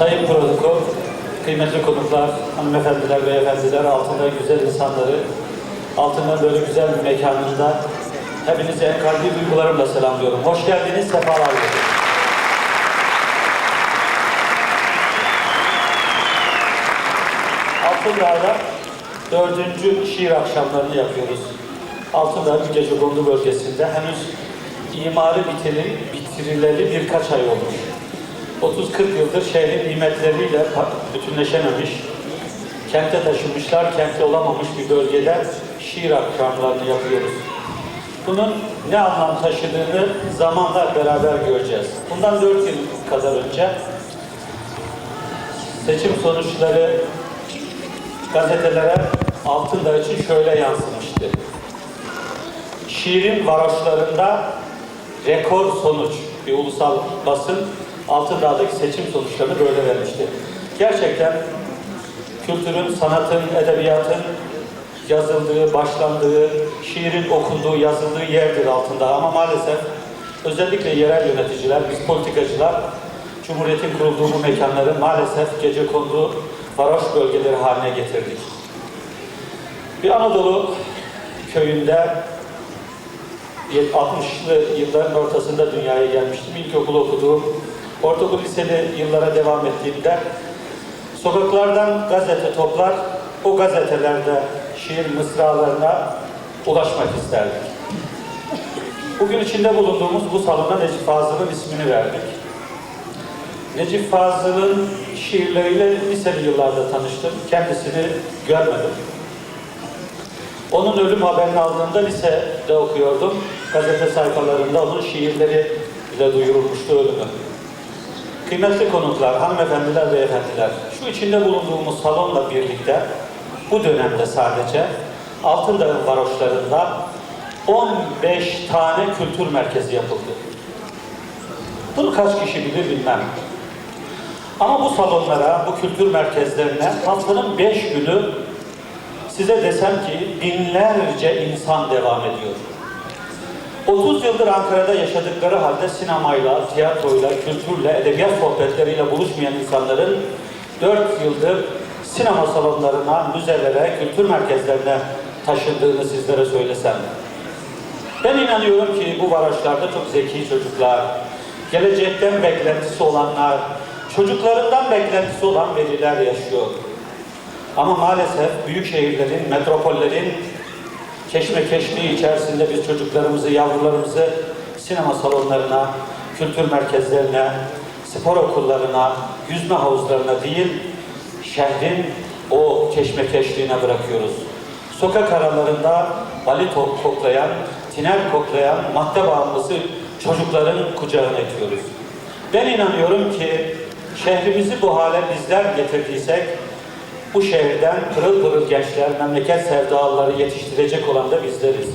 Sayın Protokol, kıymetli konuklar, hanımefendiler, beyefendiler, altında güzel insanları, altında böyle güzel bir mekanında hepinizi en kalbi duygularımla selamlıyorum. Hoş geldiniz, sefalar getirdiniz. Altındağ'da dördüncü şiir akşamlarını yapıyoruz. Altındağ Gecekondu bölgesinde henüz imarı bitiri, bitirileli birkaç ay olmuş. 30-40 yıldır şehrin nimetleriyle bütünleşememiş, kente taşınmışlar, kente olamamış bir bölgede şiir akşamlarını yapıyoruz. Bunun ne anlam taşıdığını zamanla beraber göreceğiz. Bundan 4 yıl kadar önce seçim sonuçları gazetelere Altındağ için şöyle yansımıştı. Şiirin varoşlarında rekor sonuç bir ulusal basın Altındağ'daki seçim sonuçlarını böyle vermişti. Gerçekten kültürün, sanatın, edebiyatın yazıldığı, başlandığı, şiirin okunduğu, yazıldığı yerdir Altındağ ama maalesef özellikle yerel yöneticiler, biz politikacılar Cumhuriyet'in kurulduğu bu mekanları maalesef gece kondu varoş bölgeleri haline getirdik. Bir Anadolu köyünde 60'lı yılların ortasında dünyaya gelmiştim. İlkokul okuduğum, ortaokul liseli yıllara devam ettiğimde sokaklardan gazete toplar, o gazetelerde şiir mısralarına ulaşmak isterdik. Bugün içinde bulunduğumuz bu salona Necip Fazıl'ın ismini verdik. Necip Fazıl'ın şiirleriyle liseli yıllarda tanıştım. Kendisini görmedim. Onun ölüm haberini aldığımda lisede okuyordum. Gazete sayfalarında onun şiirleri ile duyurulmuştu ölümü. Kıymetli konuklar, hanımefendiler, beyefendiler, şu içinde bulunduğumuz salonla birlikte bu dönemde sadece Altındağ varoşlarında 15 tane kültür merkezi yapıldı. Bunu kaç kişi bilir bilmem. Ama bu salonlara, bu kültür merkezlerine haftanın 5 günü size desem ki binlerce insan devam ediyor. 30 yıldır Ankara'da yaşadıkları halde sinemayla, tiyatroyla, kültürle, edebiyat sohbetleriyle buluşmayan insanların 4 yıldır sinema salonlarına, müzelere, kültür merkezlerine taşındığını sizlere söylesem. Ben inanıyorum ki bu varoşlarda çok zeki çocuklar, gelecekten beklentisi olanlar, çocuklarından beklentisi olan veliler yaşıyor. Ama maalesef büyük şehirlerin, metropollerin keşmekeşliği içerisinde biz çocuklarımızı, yavrularımızı sinema salonlarına, kültür merkezlerine, spor okullarına, yüzme havuzlarına değil, şehrin o keşmekeşliğine bırakıyoruz. Sokak aralarında bali to- koklayan, tiner koklayan, madde bağımlısı çocukların kucağına itiyoruz. Ben inanıyorum ki şehrimizi bu hale bizler getirdiysek, bu şehirden pırıl pırıl gençler, memleket sevdalıları yetiştirecek olan da bizleriz.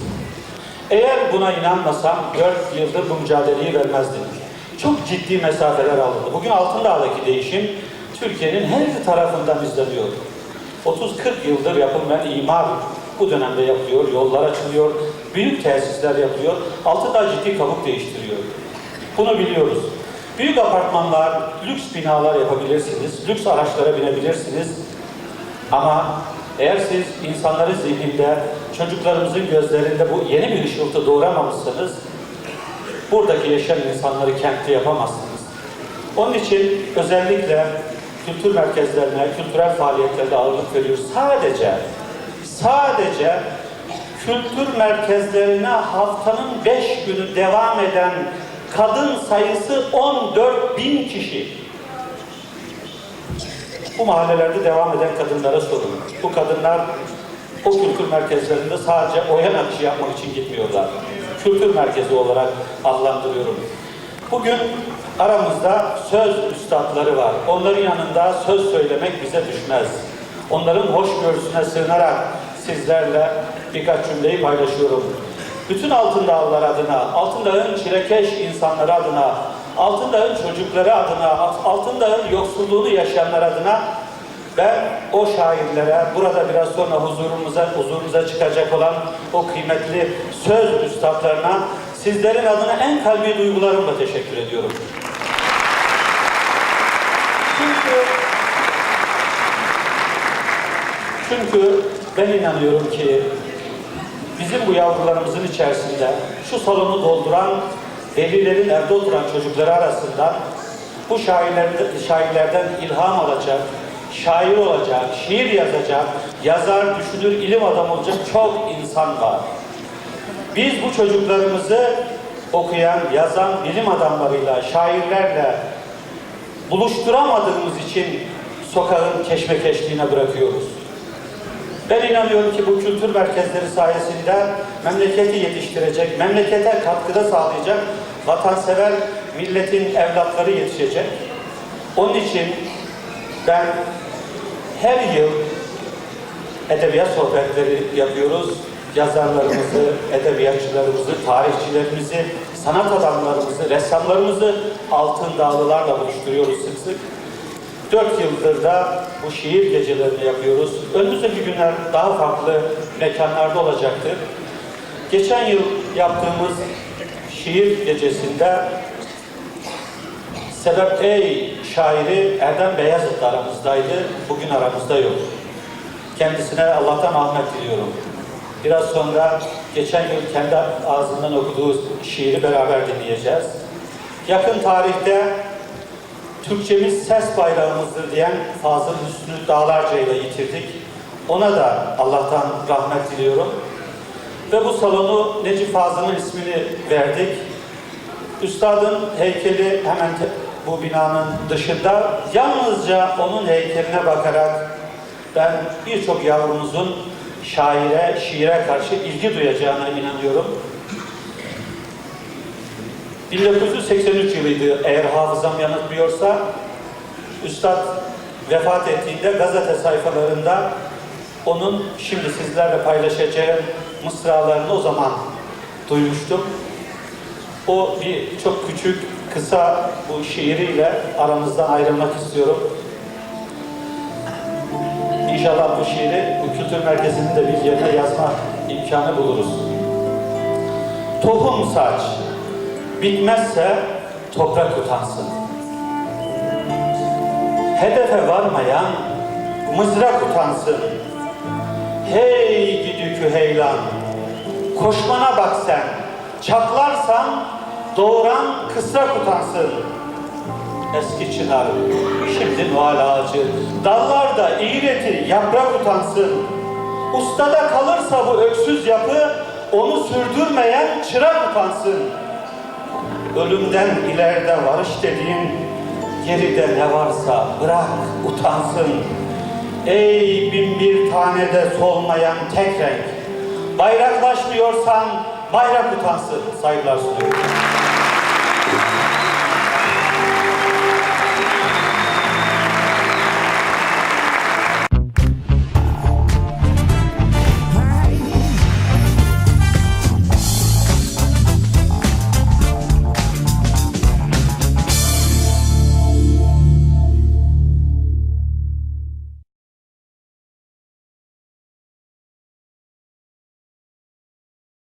Eğer buna inanmasam dört yıldır bu mücadeleyi vermezdim. Çok ciddi mesafeler alındı. Bugün Altındağ'daki değişim Türkiye'nin her tarafından izleniyor. 30-40 yıldır yapılmayan imar bu dönemde yapılıyor, yollar açılıyor, büyük tesisler yapılıyor. Altındağ ciddi kabuk değiştiriyor. Bunu biliyoruz. Büyük apartmanlar, lüks binalar yapabilirsiniz, lüks araçlara binebilirsiniz. Ama eğer siz insanların zihninde, çocuklarımızın gözlerinde bu yeni bir ışıltı doğuramamışsanız, buradaki yaşayan insanları kentte yapamazsınız. Onun için özellikle kültür merkezlerine, kültürel faaliyetlerde ağırlık veriyoruz. Sadece, sadece kültür merkezlerine haftanın beş günü devam eden kadın sayısı 14 bin kişi. Bu mahallelerde devam eden kadınlara sorun. Bu kadınlar o kültür merkezlerinde sadece oya nakışı yapmak için gitmiyorlar. Kültür merkezi olarak adlandırıyorum. Bugün aramızda söz üstadları var. Onların yanında söz söylemek bize düşmez. Onların hoşgörüsüne sığınarak sizlerle birkaç cümleyi paylaşıyorum. Bütün Altındağlılar adına, Altındağ'ın çilekeş insanları adına, Altındağ'ın çocukları adına, Altındağ'ın yoksulluğunu yaşayanlar adına ben o şairlere, burada biraz sonra huzurumuza, huzurumuza çıkacak olan o kıymetli söz üstadlarına sizlerin adına en kalbi duygularımla teşekkür ediyorum. Çünkü, çünkü ben inanıyorum ki bizim bu yavrularımızın içerisinde şu salonu dolduran velilerin evde oturan çocukları arasından bu şairlerden, şairlerden ilham alacak, şair olacak, şiir yazacak, yazar, düşünür, ilim adamı olacak çok insan var. Biz bu çocuklarımızı okuyan, yazan bilim adamlarıyla, şairlerle buluşturamadığımız için sokağın keşmekeşliğine bırakıyoruz. Ben inanıyorum ki bu kültür merkezleri sayesinde memleketi yetiştirecek, memlekete katkıda sağlayacak vatansever milletin evlatları yetişecek. Onun için ben her yıl edebiyat sohbetleri yapıyoruz. Yazarlarımızı, edebiyatçılarımızı, tarihçilerimizi, sanat adamlarımızı, ressamlarımızı altın dağlılarla buluşturuyoruz sık sık. Dört yıldır da bu şiir gecelerini yapıyoruz. Önümüzdeki günler daha farklı mekanlarda olacaktır. Geçen yıl yaptığımız şiir gecesinde Sebep Ey şairi Erdem Beyazıt aramızdaydı. Bugün aramızda yok. Kendisine Allah'tan rahmet diliyorum. Biraz sonra geçen yıl kendi ağzından okuduğu şiiri beraber dinleyeceğiz. Yakın tarihte Türkçemiz ses bayrağımızdır diyen Fazıl Hüsnü Dağlarca ile yitirdik. Ona da Allah'tan rahmet diliyorum. Ve bu salonu Necip Fazıl'ın ismini verdik. Üstadın heykeli hemen bu binanın dışında. Yalnızca onun heykeline bakarak ben birçok yavrumuzun şaire, şiire karşı ilgi duyacağına inanıyorum. 1983 yılıydı eğer hafızam yanıltmıyorsa. Üstad vefat ettiğinde gazete sayfalarında onun şimdi sizlerle paylaşacağım mısralarını o zaman duymuştum. O bir çok küçük, kısa bu şiiriyle aramızdan ayrılmak istiyorum. İnşallah bu şiiri bu kültür merkezinin de bir yerine yazma imkanı buluruz. Tohum saç, bitmezse toprak utansın. Hedefe varmayan mızrak utansın. Hey gidükü heylan, koşmana bak sen, çatlarsan doğuran kısrak utansın. Eski çınar, şimdi Noel ağacı, dallarda iğreti yaprak utansın. Ustada kalırsa bu öksüz yapı, onu sürdürmeyen çırak utansın. Ölümden ileride varış dediğin, geride ne varsa bırak utansın. Ey bin bir tanede solmayan tek renk, bayraklaşmıyorsan bayrak utansın. Saygılar sunuyorum.